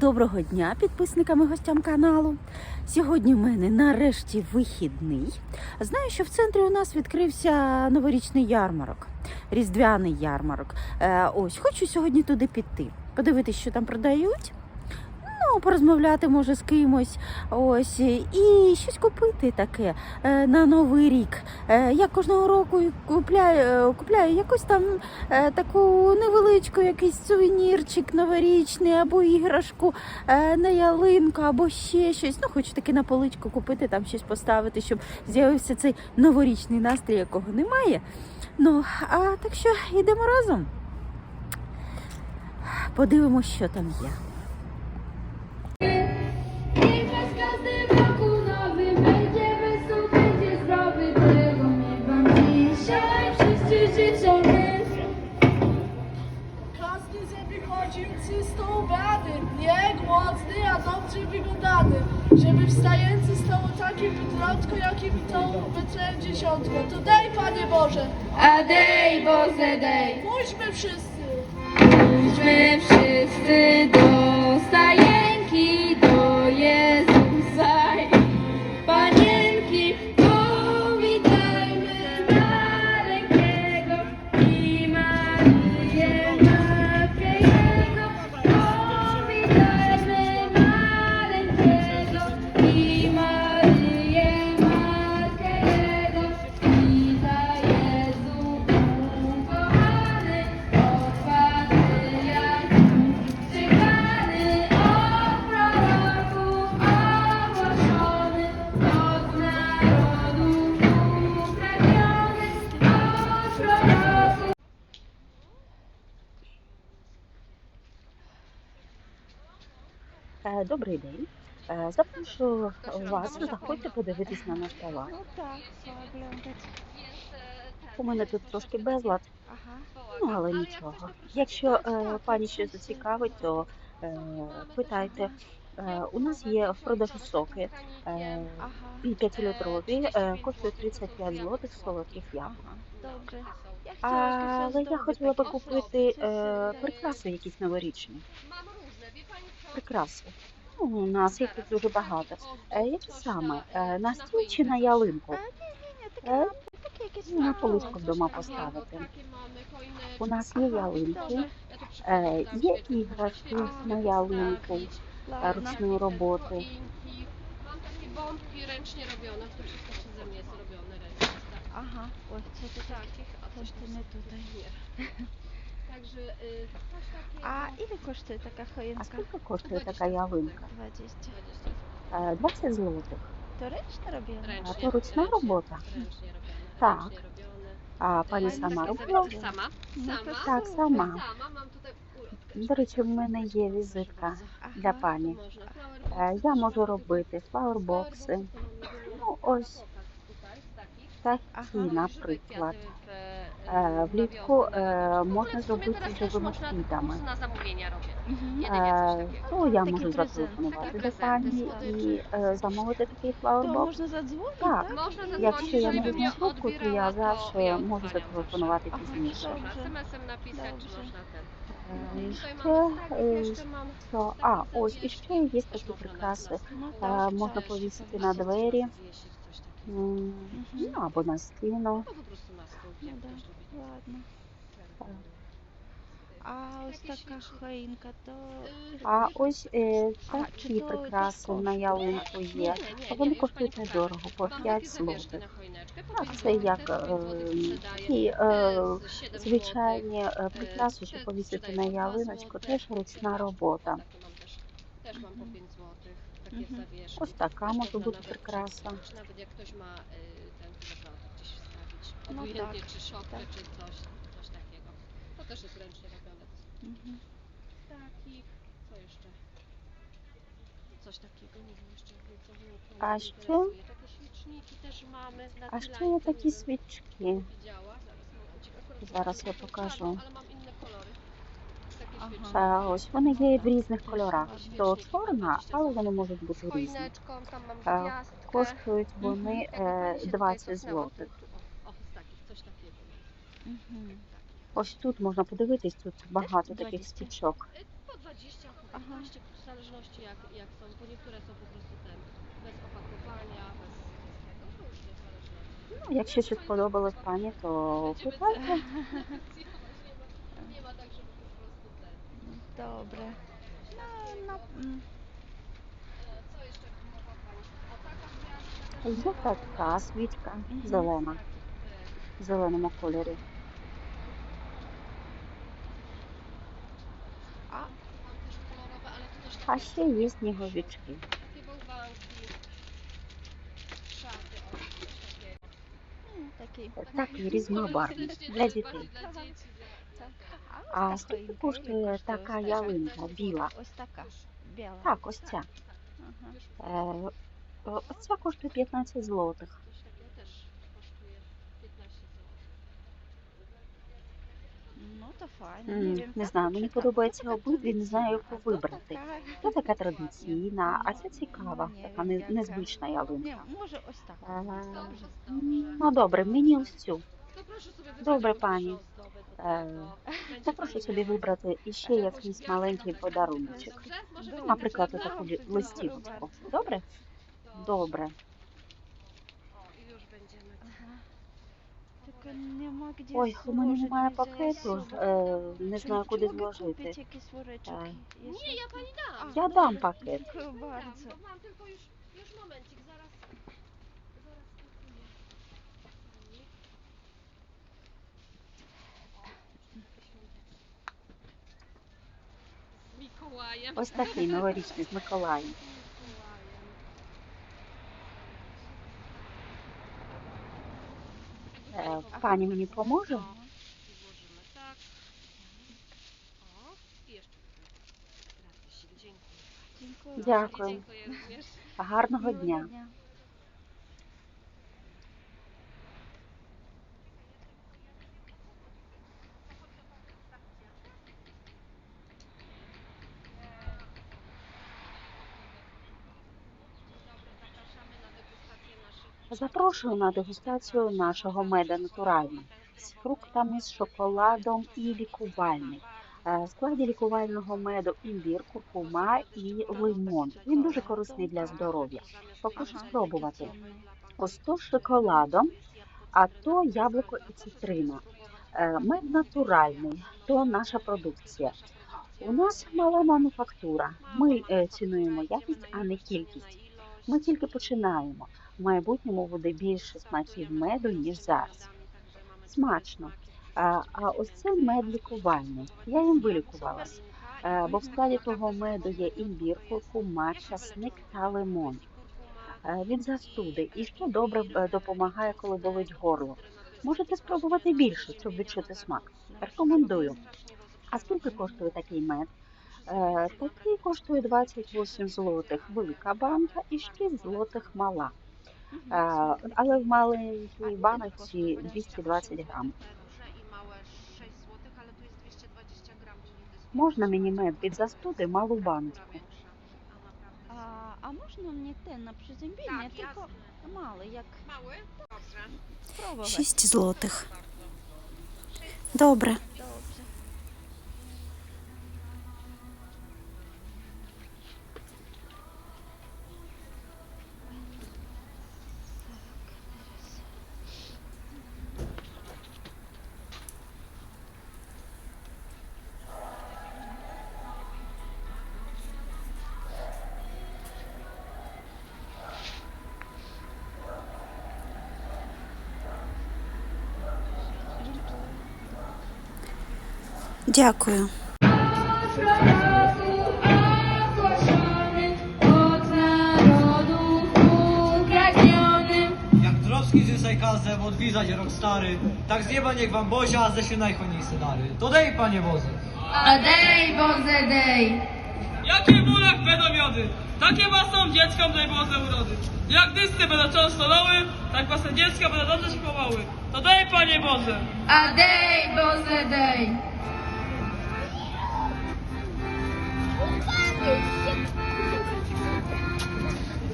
Доброго дня підписникам і гостям каналу. Сьогодні в мене нарешті вихідний. Знаю, що в центрі у нас відкрився новорічний ярмарок, різдвяний ярмарок. Е, ось хочу сьогодні туди піти, подивитися, що там продають. Порозмовляти може з кимось. Ось і щось купити таке е, на новий рік. Е, я кожного року купляю, е, купляю якусь там таку невеличку, якийсь сувенірчик новорічний або іграшку на ялинку, або ще щось. Ну, хочу таки на поличку купити, там щось поставити, щоб з'явився цей новорічний настрій, якого немає. Ну, а так що йдемо разом. Подивимось, що там є. Czystą ubrany, nie głodny, a dobrze wyglądany. Żeby wstający stało takie wytrątko, jakim to wytręć dziesiątko. To daj, Panie Boże, A dej Boże dej, pójdźmy wszyscy. idźmy wszyscy do Добрий день. Е, Запрошую вас, заходьте подивитись на наш товар. Ну так. У мене тут трошки безлад, ну але нічого. Якщо е, пані щось зацікавить, то е, питайте. Е, у нас є в продажу соки е, Ага. 5-літрові, е, коштує 35 злотих солодких ягод. Добре. Але я хотіла би купити е, прикраси якісь новорічні. Прикраси. Ну, у нас їх тут дуже багато. Е, які саме? Е, на стіл чи на ялинку? Ні, ні, ні, таке, Е, таке якесь на поличку вдома поставити. У нас є ялинки, є іграшки на ялинку ручної роботи. Bombki ręcznie robione, to wszystko przeze mnie jest robione ręcznie. Ой, це ти так. takich, a Coś tu nie tutaj. Także y, coś takiego. А ілі коштує така А хоїнка? скільки коштує така ялинка? 20. 20 Е, 20 злотих. То речно робила? ręcznie. to ręczna ręcznie, robota. Ręcznie robione. Tak. Ręcznie robione. А пані Fajne сама takie робила? zawiasy. Sama? Ну, Sama? то Так, супер. сама. Sama mam tutaj urotkę. До речі, в мене є візитка для пані. Można Е, flower Я можу робити флауербокси. Ну, ось такі, Ага. наприклад. Е, Влітку е, можна зробити живими квітами. Е. То я можу зателефонувати до пані і е, замовити такий То флауербокс. можна задзвонити, Так. Якщо я не візьму трубку, то я завжди можу зателефонувати пізніше. Е, Ще, е, що, а, ось і ще є такі прикраси. Ну, Е, Можна повісити на двері, ну або на стіну. Ну, да. Ладно. А ось така хоїнка, то А ось е, А, такі прикраси на ялинку є. nie, Вони коштують недорого, по Mam 5 takie zawieszki злотих. Так, це як е, такі е, звичайні е, прикраси, що повісити на ялиночку, теж ручна робота. Takie mam też, też mam po 5 złotych, takie Mhm. zawieszki. Ось така може бути прикраса. Nawet jak ktoś ma y, ten telefon, to gdzieś wstawić. No Obojętnie tak, czy szopkę, tak. czy coś, coś takiego. To też jest ręcznie robione. Мгм. Takich, co jeszcze? Coś takiego, nie wiem jeszcze jakby co mnie to A mnie jeszcze? interesuje. Takie świeczniki też mamy na А T-Line, ще є to такі nie wiem, свічки. Widziała? Zaraz mam ci akurat Зараз zobaczę, я to jest покажу. czarno, Ale mam inne kolory. Takie Ага. świeczniki. А ось вони є в різних кольорах. Świeczniki То 20 чорна, але вони złotych. Мгм. Ось тут можна подивитись, тут багато таких 20. свічок. Po 20, po Aha. w zależności jak, jak są, bo niektóre są po prostu ten, bez opakowania, bez, tego, to już to zależy od Ну, якщо щось сподобалось пані, то питайте. nie, ma, tak, żeby po prostu ten. Dobre. No, no, mm, E, Co jeszcze mogła Pani? O taka też Є така свічка зелена, e, в зеленому кольорі. a mam też kolorowe, ale to też А ще є сніговички. Такі різнобарвні для дітей. А скільки коштує така ялинка біла? Ось така. Так, ось ця. Ага. Е, Оця коштує 15 злотих. Coś takiego też kosztuje 15 zł. Ну, то файно. М, Не знаю, мені подобається обидві, не знаю, яку вибрати. Це така традиційна, а це цікава, така не- незвична ялинка. може ось так. Е, Dobrze, dobrze. Ну добре, мені ось цю. Добре, пані. Е, Попрошу собі вибрати іще якийсь маленький подаруночок. Być Наприклад, таку листівочку. Добре? Добре. O, i już będziemy. Ага. Тільки нема де Ой, у мене зложити, немає пакету, е, не знаю, чи куди mogę зложити. kupić jakieś woreczki? Tak. Jest Nie, ja pani dam. Я дам пакет. Dziękuję Dam, bardzo. bo mam tylko już, już momencik, zaraz, zaraz kupuję. Pani. O, Z Mikołajem. Ось такий новорічний з Миколаєм. Mikołajem. Е, Пані мені поможе? Дякую. Гарного włożymy tak. O, i jeszcze tutaj. Gratisik, dziękuję. Dziękuję. Дякую. Dziękuję również. Гарного Miłego дня. Zapraszamy na degustację naszych Запрошую на дегустацію нашого меда натурального з фруктами, з шоколадом і лікувальний. Е, складі лікувального меду імбір, куркума і лимон. Він дуже корисний для здоров'я. Попрошу спробувати. Ось з шоколадом, а то яблуко і цитрина. Е, Мед натуральний, то наша продукція. У нас мала мануфактура. Ми е, цінуємо якість, а не кількість. Ми тільки починаємо. В майбутньому буде більше смаків меду, ніж зараз. Смачно. А, а ось це мед лікувальний. Я їм вилікувалась. Е, Бо в складі того меду є імбір, куркума, часник та лимон. Е, Від застуди і ще добре е, допомагає, коли болить горло. Можете спробувати більше, щоб відчути смак. Рекомендую. А скільки коштує такий мед? Такий коштує 28 злотих велика банка і 6 злотих мала. Але в маленькій баночці 220 грам. Te duże i małe 6 zł, ale tu jest 220 gram, czyli to jest Можна мені мед від застуди малу баночку? А, а можна мені те на призембільне, Так, тільки jasne. як Mały? Dobrze. 6 злотих. Добре. Добре. Дякую. ogłoszony od narodów ukradziony. Jak troski zysaj kazem odwiedzać rok stary, tak z nieba niech wam Bozia ze się najchłodniejsze dary. To dej, panie Boże. A dej Boże dej. Jakie bulak będą miody, takie własną dzieckom daj Boże urody. Jak dyscy będą często lały, tak własne dziecka będą dobrze się chowały. To daj Panie Boże. A dej Boże dej.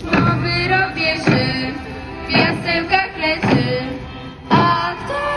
Nowy rok bierze, w leży. A kto,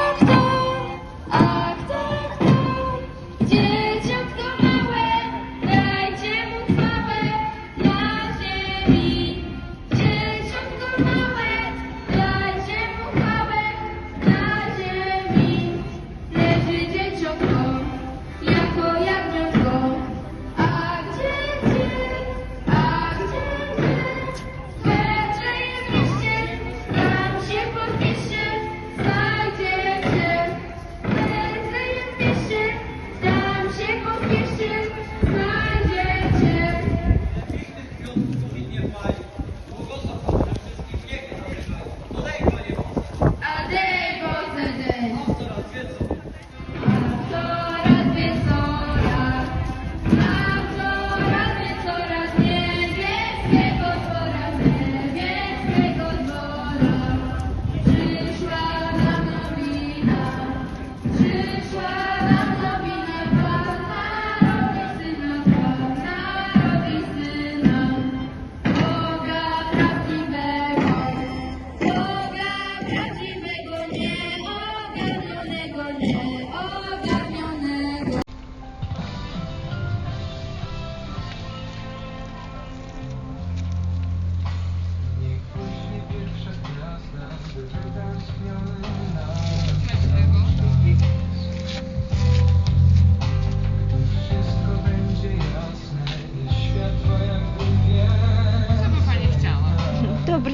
Він є має.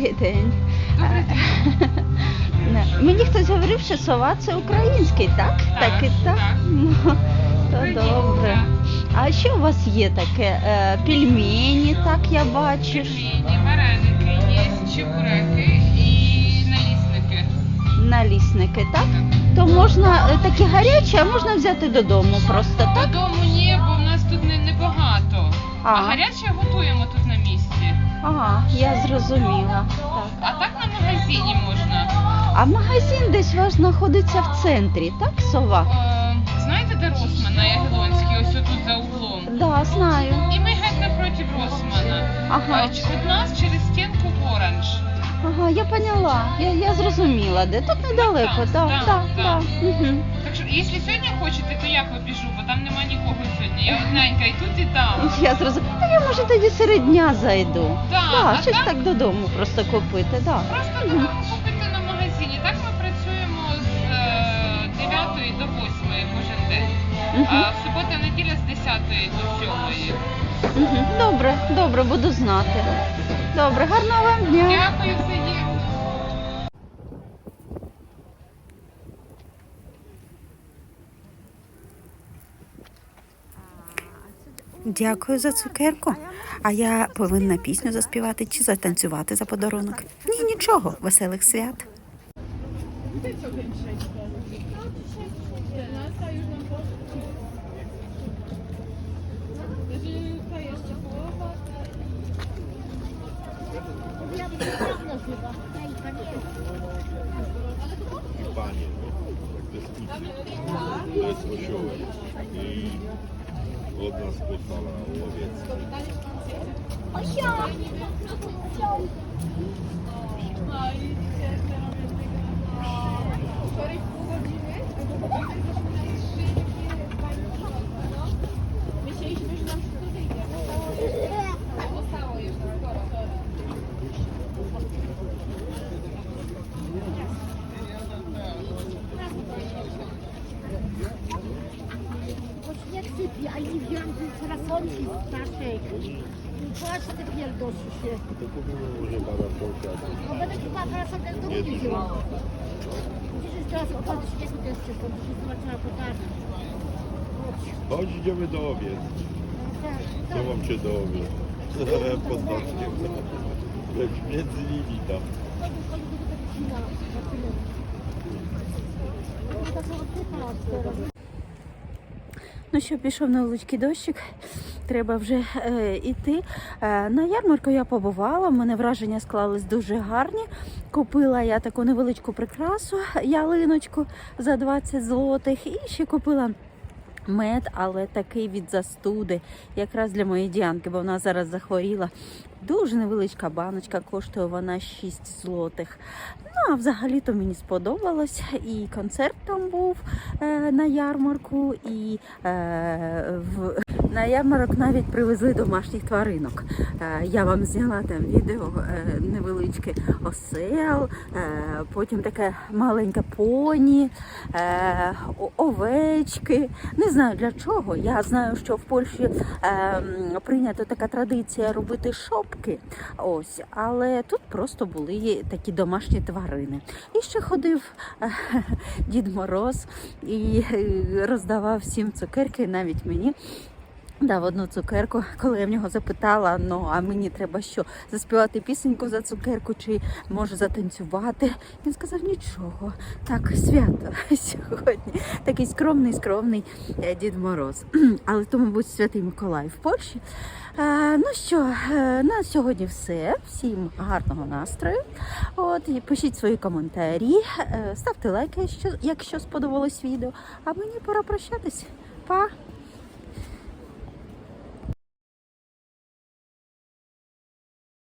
Добрий день. Добрий день. Мені хтось говорив, що сова це український, так? Так, і так. Ну, то добре. А що у вас є таке? Е, Пельмені, так я бачу. Пельмені, вареники, є чебуреки і налісники. Налісники, так? То можна е, такі гарячі, а можна взяти додому просто, так? Додому ні, бо в нас тут не, небагато. А А. гаряче готуємо тут. Ага, я зрозуміла. Так. А так на магазині можна. А магазин десь ваш знаходиться в центрі, так, сова? Е, знаєте, де Росман на Ягелонській, ось тут за углом? Да, знаю. І ми геть напроти Росмана. Ага. Від нас через стінку оранж. Ага, я поняла. Я, я зрозуміла, де тут недалеко, Так, так, так, так, так. так. Угу. Так що, якщо сьогодні хочете, то я побіжу, бо там нема нікого сьогодні. Я одненька і тут, і там. Я зрозуміла. Та я може тоді серед дня зайду. Да, а щось так- так додому просто купити, да. Просто треба купити на магазині. Так ми працюємо з е, 9 до 8 кожен день. Мгм. А в субота неділя з 10 до 7. Мгм. Добре, добре, буду знати. Добре, гарного вам дня. Дякую, взаємно. Дякую за цукерку. А я повинна пісню заспівати чи затанцювати за подарунок. Ні, нічого, веселих свят. Panie, dyskusji. To jest osiołek To powinno do ludzi działało. Przecież jest Chodź, idziemy do owiec. Chowam cię do owiec. Pod boczkiem. Między nimi tam. No się piszą na ludźki dościg. Треба вже е, іти. Е, на ярмарку я побувала, в мене враження склались дуже гарні. Купила я таку невеличку прикрасу, ялиночку за 20 злотих і ще купила. Мед, але такий від застуди, якраз для моєї діанки, бо вона зараз захворіла. Дуже невеличка баночка, коштує вона 6 злотих. Ну, а взагалі-то мені сподобалось. І концерт там був е, на ярмарку, і е, в, на ярмарок навіть привезли домашніх тваринок. Е, я вам зняла там відео е, невеличке осел, е, потім таке маленьке поні, овечки. Не знаю для чого. Я знаю, що в Польщі прийнята така традиція робити шопки. Ось, але тут просто були такі домашні тварини. І ще ходив Дід Мороз і роздавав всім цукерки, навіть мені. Дав одну цукерку, коли я в нього запитала, ну а мені треба що, заспівати пісеньку за цукерку чи може затанцювати. Він сказав нічого. Так, свято сьогодні. Такий скромний, скромний е, Дід Мороз. Але то, мабуть, святий Миколай в Польщі. Е, ну що, е, на сьогодні все. Всім гарного настрою. От, і пишіть свої коментарі, ставте лайки, якщо сподобалось відео. А мені пора прощатись. Па!